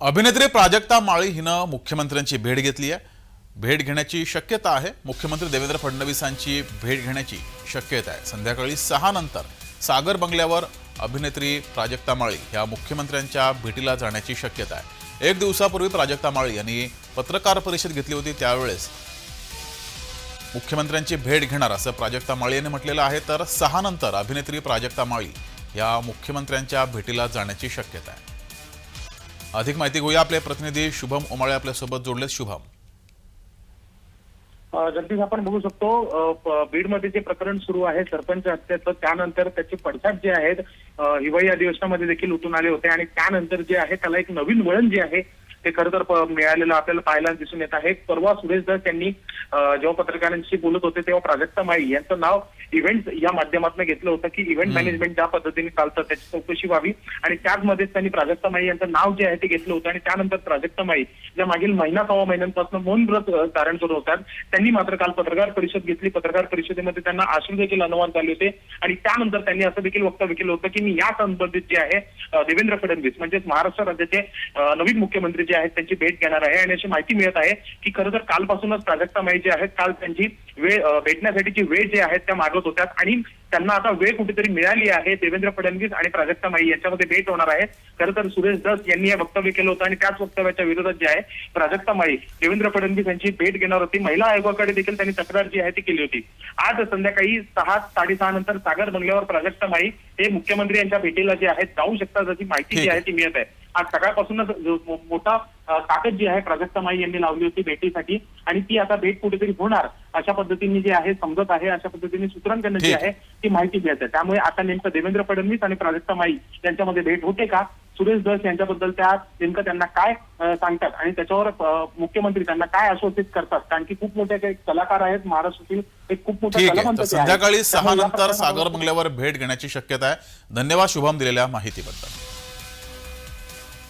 अभिनेत्री प्राजक्ता माळी हिनं मुख्यमंत्र्यांची भेट घेतली आहे. भेट घेण्याची शक्यता आहे. मुख्यमंत्री देवेंद्र फडणवीसांची भेट घेण्याची शक्यता आहे. संध्याकाळी सहा नंतर सागर बंगल्यावर अभिनेत्री प्राजक्ता माळी ह्या मुख्यमंत्र्यांच्या भेटीला जाण्याची शक्यता आहे. एक दिवसापूर्वी प्राजक्ता माळी यांनी पत्रकार परिषद घेतली होती. त्यावेळेस मुख्यमंत्र्यांची भेट घेणार असं प्राजक्ता माळी यांनी म्हटलेलं आहे. तर सहा नंतर अभिनेत्री प्राजक्ता माळी या मुख्यमंत्र्यांच्या भेटीला जाण्याची शक्यता आहे. अधिक माहिती घेऊया आपले प्रतिनिधी शुभम उमाळे आपल्यासोबत जोडले शुभम. जगदीश आपण बघू शकतो बीडमध्ये जे प्रकरण सुरू आहे सरपंच हत्येचं त्यानंतर त्याचे पडसाद जे आहेत हिवाळी अधिवेशनामध्ये देखील उठून आले होते आणि त्यानंतर जे आहे त्याला एक नवीन वळण जे आहे ते खरं तर मिळालेलं आपल्याला पाहायला दिसून येत आहे. परवा सुरेश दस यांनी जेव्हा पत्रकारांशी बोलत होते तेव्हा प्राजक्ता माळी यांचं नाव इव्हेंट या माध्यमातून घेतलं होतं की इव्हेंट मॅनेजमेंट ज्या पद्धतीने चालतं त्याची चौकशी व्हावी. आणि त्याचमध्येच त्यांनी प्राजक्ता माळी यांचं नाव जे आहे ते घेतलं होतं. आणि त्यानंतर प्राजक्ता माळी ज्या मागील महिना सव्वा महिन्यांपासून मौन व्रत धारण करत होतात त्यांनी मात्र काल पत्रकार परिषद घेतली. पत्रकार परिषदेमध्ये त्यांना आश्रू देखील अनुमान झाले होते. आणि त्यानंतर त्यांनी असं देखील वक्तव्य केलं होतं की मी या संबंधित जे आहे देवेंद्र फडणवीस म्हणजेच महाराष्ट्र राज्याचे नवीन मुख्यमंत्री जे आहेत त्यांची भेट घेणार आहे आणि अशी माहिती मिळत आहे की खरं तर कालपासूनच प्राजक्ता माई जे आहेत काल त्यांची वेळ भेटण्यासाठीची वेळ जे आहे त्या मागत होत्या आणि त्यांना आता वेळ कुठेतरी मिळाली आहे. देवेंद्र फडणवीस आणि प्राजक्ता माई यांच्यामध्ये भेट होणार आहे. खरं तर सुरेश दस यांनी हे वक्तव्य केलं होतं आणि त्याच वक्तव्याच्या विरोधात जे आहे प्राजक्ता माई देवेंद्र फडणवीस यांची भेट घेणार होती. महिला आयोगाकडे देखील त्यांनी तक्रार जी आहे ती केली होती. आज संध्याकाळी सहा साडेसहा नंतर सागर बंगल्यावर प्राजक्ता माई हे मुख्यमंत्री यांच्या भेटीला जे आहेत जाऊ शकतात अशी माहिती जी आहे ती मिळत आहे. आज सकाळपासूनच मोठा ताकद जी आहे प्राजक्ता माई यांनी लावली होती भेटीसाठी. आणि ती आता भेट कुठेतरी होणार अशा पद्धतीने जी आहे समजत आहे अशा पद्धतीने सूत्रांकडनं जी. आहे ती माहिती मिळत. आहे त्यामुळे आता नेमकं देवेंद्र फडणवीस आणि प्राजक्ता माई यांच्यामध्ये भेट होते का? सुरेश दस यांच्याबद्दल त्या नेमकं त्यांना काय सांगतात? आणि त्याच्यावर मुख्यमंत्री त्यांना काय आश्वासित करतात? कारण की खूप मोठे काही कलाकार आहेत महाराष्ट्रातील एक खूप मोठे. संध्याकाळी सहा नंतर सागर बंगल्यावर भेट घेण्याची शक्यता आहे. धन्यवाद शुभम दिलेल्या माहितीबद्दल.